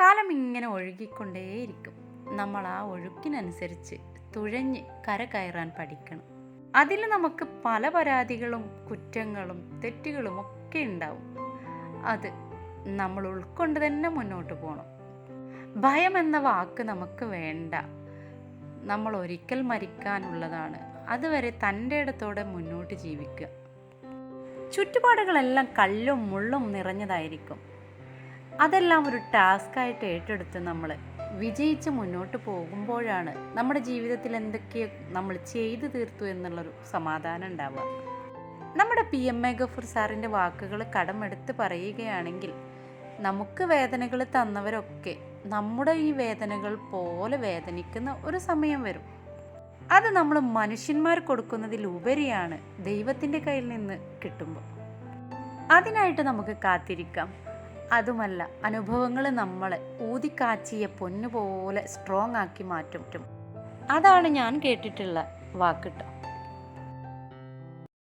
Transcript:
കാലം ഇങ്ങനെ ഒഴുകിക്കൊണ്ടേയിരിക്കും. നമ്മൾ ആ ഒഴുക്കിനനുസരിച്ച് തുഴഞ്ഞ് കര കയറാൻ പഠിക്കണം. അതിൽ നമുക്ക് പല പരാതികളും കുറ്റങ്ങളും തെറ്റുകളും ഒക്കെ ഉണ്ടാവും. അത് നമ്മൾ ഉൾക്കൊണ്ട് തന്നെ മുന്നോട്ട് പോകണം ഭയം എന്ന വാക്ക് നമുക്ക് വേണ്ട. നമ്മൾ ഒരിക്കൽ മരിക്കാനുള്ളതാണ്. അതുവരെ തന്റെ ഇടത്തോടെ മുന്നോട്ട് ജീവിക്കുക. ചുറ്റുപാടുകളെല്ലാം കല്ലും മുള്ളും നിറഞ്ഞതായിരിക്കും. അതെല്ലാം ഒരു ടാസ്ക്കായിട്ട് ഏറ്റെടുത്ത് നമ്മൾ വിജയിച്ച് മുന്നോട്ട് പോകുമ്പോഴാണ് നമ്മുടെ ജീവിതത്തിൽ എന്തൊക്കെ നമ്മൾ ചെയ്തു തീർത്തു എന്നുള്ളൊരു സമാധാനം ഉണ്ടാവുക. നമ്മുടെ പി. എം. എ ഗഫൂർ സാറിന്റെ വാക്കുകൾ കടമെടുത്ത് പറയുകയാണെങ്കിൽ നമുക്ക് വേദനകൾ തന്നവരൊക്കെ നമ്മുടെ ഈ വേദനകൾ പോലെ വേദനിക്കുന്ന ഒരു സമയം വരും. അത് നമ്മൾ മനുഷ്യന്മാർ കൊടുക്കുന്നതിലുപരിയാണ് ദൈവത്തിന്റെ കയ്യിൽ നിന്ന് കിട്ടുമ്പോൾ. അതിനായിട്ട് നമുക്ക് കാത്തിരിക്കാം. അതുമല്ല അനുഭവങ്ങൾ നമ്മളെ ഊതിക്കാച്ചിയ പൊന്നുപോലെ സ്ട്രോങ് ആക്കി മാറ്റും. അതാണ് ഞാൻ കേട്ടിട്ടുള്ള വാക്കിട്ടോ